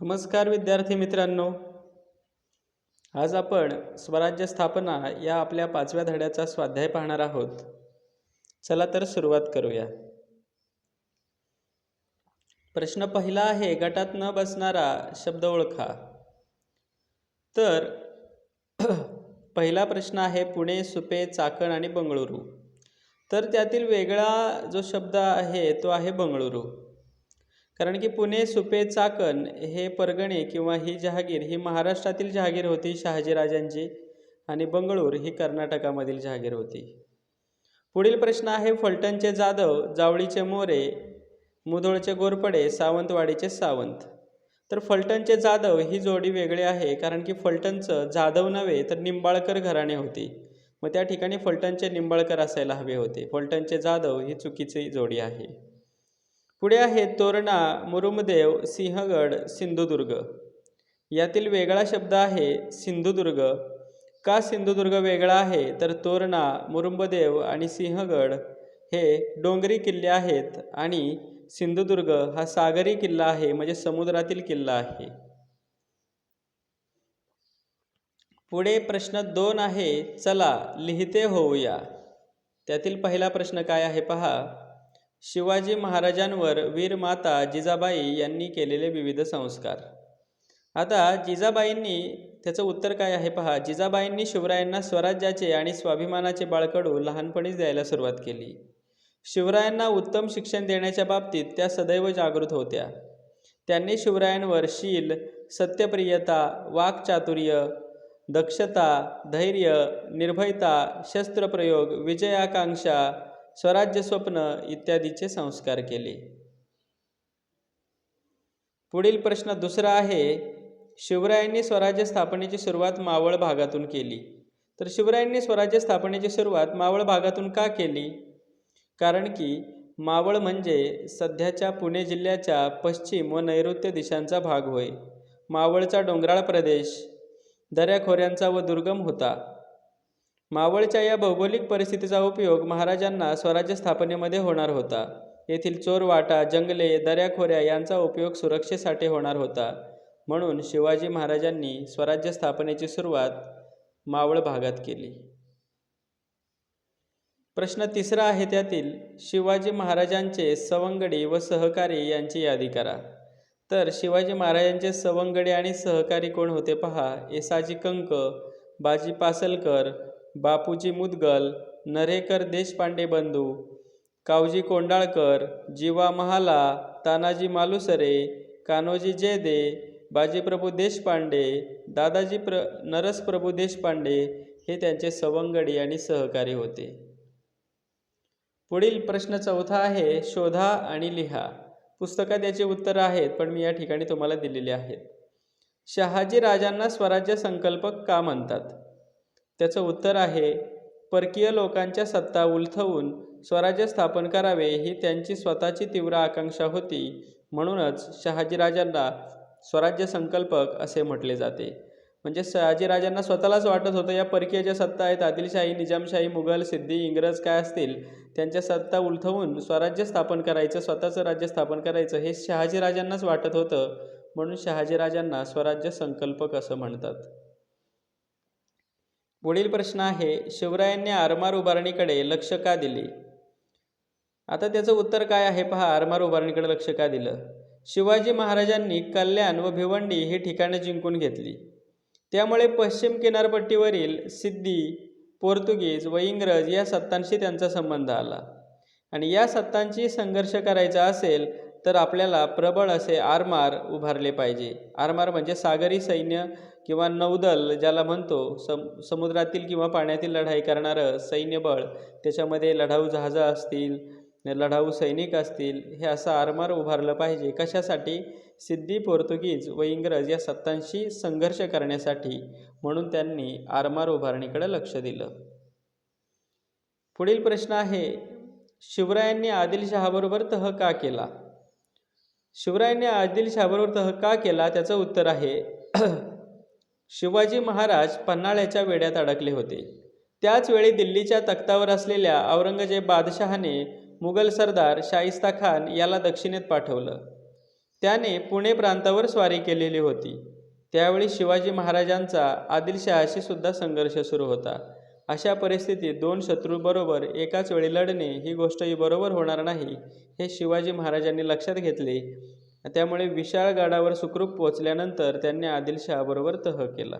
नमस्कार विद्यार्थी मित्रांनो. आज आपण स्वराज्य स्थापना या आपल्या पाचव्या धड्याचा स्वाध्याय पाहणार आहोत. चला तर सुरुवात करूया. प्रश्न पहिला आहे गटात न बसणारा शब्द ओळखा. तर पहिला प्रश्न आहे पुणे सुपे चाकण आणि बंगळुरू. तर त्यातील वेगळा जो शब्द आहे तो आहे बंगळुरू. कारण की पुणे सुपे चाकण हे परगणे किंवा ही जहागीर ही महाराष्ट्रातील जहागीर होती शहाजीराजांची आणि बंगळूर ही कर्नाटकामधील जहागीर होती. पुढील प्रश्न आहे फलटणचे जाधव जावळीचे मोरे मुधोळचे गोरपडे सावंतवाडीचे सावंत. तर फलटणचे जाधव ही जोडी वेगळी आहे कारण की फलटणचं जाधव नव्हे तर निंबाळकर घराणे होती. मग त्या ठिकाणी फलटणचे निंबाळकर असायला हवे होते. फलटणचे जाधव ही चुकीची जोडी आहे. पुढे आहे तोरणा मुरुमदेव सिंहगड सिंधुदुर्ग. यातील वेगळा शब्द आहे सिंधुदुर्ग. का सिंधुदुर्ग वेगळा आहे? तर तोरणा मुरुंबदेव आणि सिंहगड हे डोंगरी किल्ले आहेत आणि सिंधुदुर्ग हा सागरी किल्ला आहे म्हणजे समुद्रातील किल्ला आहे. पुढे प्रश्न दोन आहे चला लिहिते होऊया. त्यातील पहिला प्रश्न काय आहे पहा. शिवाजी महाराजांवर वीरमाता जिजाबाई यांनी केलेले विविध संस्कार. आता जिजाबाईंनी त्याचं उत्तर काय आहे पहा. जिजाबाईंनी शिवरायांना स्वराज्याचे आणि स्वाभिमानाचे बाळकडू लहानपणीच द्यायला सुरुवात केली. शिवरायांना उत्तम शिक्षण देण्याच्या बाबतीत त्या सदैव जागृत होत्या. त्यांनी शिवरायांवर शील सत्यप्रियता वाक्चातुर्य दक्षता धैर्य निर्भयता शस्त्रप्रयोग विजयाकांक्षा स्वराज्य स्वप्न इत्यादीचे संस्कार केले. पुढील प्रश्न दुसरा आहे शिवरायांनी स्वराज्य स्थापनेची सुरुवात मावळ भागातून केली. तर शिवरायांनी स्वराज्य स्थापनेची सुरुवात मावळ भागातून का केली? कारण की मावळ म्हणजे सध्याच्या पुणे जिल्ह्याच्या पश्चिम व नैऋत्य दिशांचा भाग होय. मावळचा डोंगराळ प्रदेश दऱ्याखोऱ्यांचा व दुर्गम होता. मावळच्या या भौगोलिक परिस्थितीचा उपयोग महाराजांना स्वराज्य स्थापनेमध्ये होणार होता. येथील चोरवाटा जंगले दऱ्याखोऱ्या यांचा उपयोग सुरक्षेसाठी होणार होता. म्हणून शिवाजी महाराजांनी स्वराज्य स्थापनेची सुरुवात मावळ भागात केली. प्रश्न तिसरा आहे त्यातील शिवाजी महाराजांचे सवंगडी व सहकारी यांची यादी करा. तर शिवाजी महाराजांचे सवंगडी आणि सहकारी कोण होते पहा? एसाजी कंक बाजी पासलकर बापूजी मुदगल नरेकर देशपांडे बंधू कावजी कोंडाळकर जीवा महाला तानाजी मालुसरे कान्होजी जयदे बाजीप्रभू देशपांडे दादाजी प्र नरसप्रभू देशपांडे हे त्यांचे सवंगडी आणि सहकारी होते. पुढील प्रश्न चौथा आहे शोधा आणि लिहा. पुस्तकात याची उत्तरं आहेत पण मी या ठिकाणी तुम्हाला दिलेली आहेत. शहाजी राजांना स्वराज्य संकल्पक का म्हणतात? त्याचं उत्तर आहे परकीय लोकांच्या सत्ता उलथवून स्वराज्य स्थापन करावे ही त्यांची स्वतःची तीव्र आकांक्षा होती. म्हणूनच शहाजीराजांना स्वराज्य संकल्पक असे म्हटले जाते. म्हणजे शहाजीराजांना स्वतःलाच वाटत होतं या परकीय ज्या सत्ता आहेत आदिलशाही निजामशाही मुघल सिद्धी इंग्रज काय असतील त्यांच्या सत्ता उलथवून स्वराज्य स्थापन करायचं स्वतःचं राज्य स्थापन करायचं हे शहाजीराजांनाच वाटत होतं. म्हणून शहाजीराजांना स्वराज्य संकल्पक असं म्हणतात. पुढील प्रश्न आहे शिवरायांनी आरमार उभारणीकडे लक्ष का दिले? आता त्याचं उत्तर काय आहे पहा आरमार उभारणीकडे लक्ष का दिलं? शिवाजी महाराजांनी कल्याण व भिवंडी ही ठिकाणे जिंकून घेतली. त्यामुळे पश्चिम किनारपट्टीवरील सिद्धी पोर्तुगीज व इंग्रज या सत्तांशी त्यांचा संबंध आला. आणि या सत्तांची संघर्ष करायचा असेल तर आपल्याला प्रबळ असे आरमार उभारले पाहिजे. आरमार म्हणजे सागरी सैन्य किंवा नौदल ज्याला म्हणतो सम समुद्रातील किंवा पाण्यातील लढाई करणारं सैन्यबळ त्याच्यामध्ये लढाऊ जहाजं असतील लढाऊ सैनिक असतील हे असं आरमार उभारलं पाहिजे. कशासाठी? सिद्धी पोर्तुगीज व इंग्रज या सत्तांशी संघर्ष करण्यासाठी. म्हणून त्यांनी आरमार उभारणीकडे लक्ष दिलं. पुढील प्रश्न आहे शिवरायांनी आदिलशहाबरोबर तह का केला? शिवरायांनी आदिलशहाबरोबर तह का केला? त्याचं उत्तर आहे शिवाजी महाराज पन्हाळ्याच्या वेड्यात अडकले होते. त्याचवेळी दिल्लीच्या तख्तावर असलेल्या औरंगजेब बादशहाने मुघल सरदार शाहिस्ता खान याला दक्षिणेत पाठवलं. त्याने पुणे प्रांतावर स्वारी केलेली होती. त्यावेळी शिवाजी महाराजांचा आदिलशहाशी सुद्धा संघर्ष सुरू होता. अशा परिस्थितीत दोन शत्रूबरोबर एकाच वेळी लढणे ही गोष्टही बरोबर होणार नाही हे शिवाजी महाराजांनी लक्षात घेतले. त्यामुळे विशाळ गडावर सुखरूप पोचल्यानंतर त्यांनी आदिलशहाबरोबर तह केला.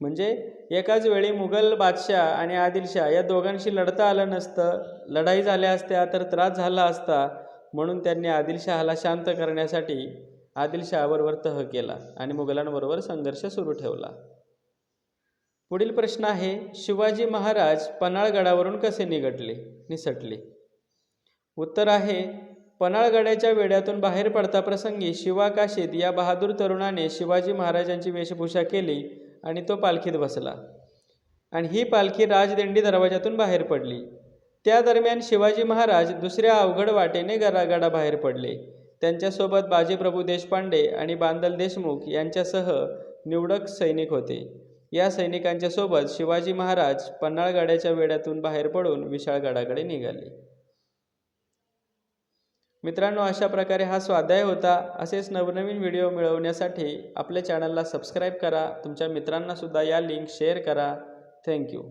म्हणजे एकाच वेळी मुघल बादशाह आणि आदिलशाह या दोघांशी लढता आलं नसतं लढाई झाल्या असत्या तर त्रास झाला असता म्हणून त्यांनी आदिलशहाला शांत करण्यासाठी आदिलशहाबरोबर तह केला आणि मुघलांबरोबर संघर्ष सुरू ठेवला. पुढील प्रश्न आहे शिवाजी महाराज पन्हाळगडावरून कसे निघटले? निसटले. उत्तर आहे पन्हाळगडाच्या वेड्यातून बाहेर पडता प्रसंगी शिवा काशीद या बहादूर तरुणाने शिवाजी महाराजांची वेशभूषा केली आणि तो पालखीत बसला. आणि ही पालखी राजदिंडी दरवाजातून बाहेर पडली. त्या दरम्यान शिवाजी महाराज दुसऱ्या अवघड वाटेने गडागडा बाहेर पडले. त्यांच्यासोबत बाजीप्रभू देशपांडे आणि बांदल देशमुख यांच्यासह निवडक सैनिक होते. या सैनिकांच्या सोबत शिवाजी महाराज पन्हाळगडाच्या वेड्यातून बाहेर पडून विशाळगडाकडे निघाले. मित्रांनो अशा प्रकारे हा स्वाध्याय होता. असेच नवनवीन व्हिडिओ मिळवण्यासाठी आपल्या चॅनलला सबस्क्राईब करा. तुमच्या मित्रांनासुद्धा या लिंक शेअर करा. थँक्यू